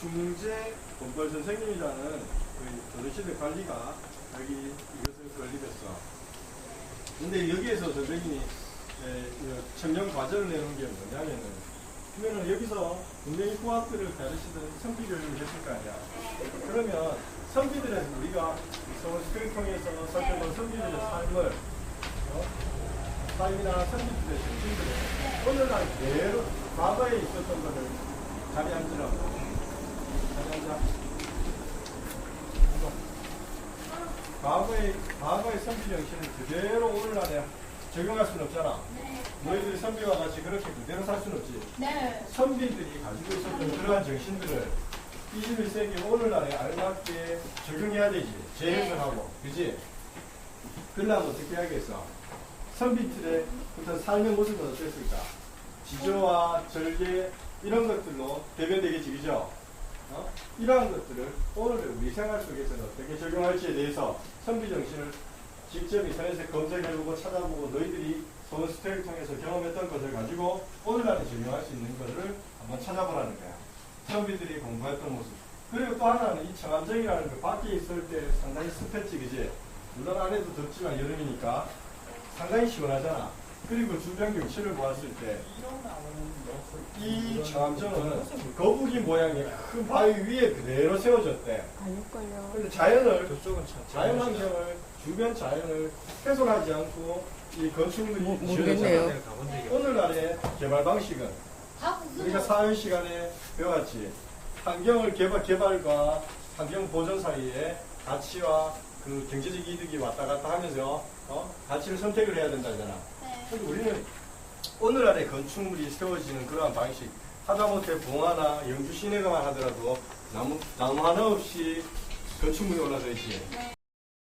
중재 본벌 선생님이라는 그 도로시대 관리가 여기 이것을 건립했어. 근데 여기에서 선생님이 청년 과제를 내놓은 게 뭐냐면은 그러면은 여기서 분명히 고학들을 가르치던 선비 교육을 했을 거 아니야. 그러면 선비들에서 우리가 서울스크를 통해서 살펴본 선비들의 삶을 어? 삶이나 선비들의 정신들을 오늘날 그대로 과거에 있었던 것을 자리 앉으라고 자리 앉아 과거의 과거의 선비 정신을 그대로 오늘날에 적용할 수는 없잖아 너희들이 선비와 같이 그렇게 그대로 살 수는 없지 네. 선비들이 가지고 있었던 그러한 정신들을 21세기 오늘날에 알맞게 적용해야 되지. 재해석하고. 그지? 그러려면 어떻게 해야겠어? 선비들의 어떤 삶의 모습은 어땠을까? 지조와 절개, 이런 것들로 대변되겠지. 그죠? 어? 이러한 것들을 오늘의 우리 생활 속에서는 어떻게 적용할지에 대해서 선비 정신을 직접 인터넷에 검색해보고 찾아보고 너희들이 서울 스테이를 통해서 경험했던 것을 가지고 오늘날에 적용할 수 있는 것을 한번 찾아보라는 거야. 선비들이 공부했던 모습. 그리고 또 하나는 이 청암정이라는 그 밖에 있을 때 상당히 습했지, 그지? 물론 안에도 덥지만 여름이니까 상당히 시원하잖아. 그리고 주변 경 치를 보았을 때이 청암정은 거북이 모양의 큰 바위 위에 그대로 세워졌대. 아닐걸요. 근데 자연을 저쪽은 참 자연 환경을 주변 자연을 훼손하지 않고 이 건축물이 모- 지어졌잖아. 모르겠네요. 내가 가본 적이 없어. 오늘날의 개발 방식은 다 우리가 사회 시간에 배웠지 환경을 개발 개발과 환경 보존 사이에 가치와 그 경제적 이득이 왔다 갔다 하면서 어? 가치를 선택을 해야 된다잖아. 네. 우리는 오늘날의 건축물이 세워지는 그러한 방식 하다못해 봉화나 영주 시내가만 하더라도 나무 나무 하나 없이 건축물이 올라져 있지.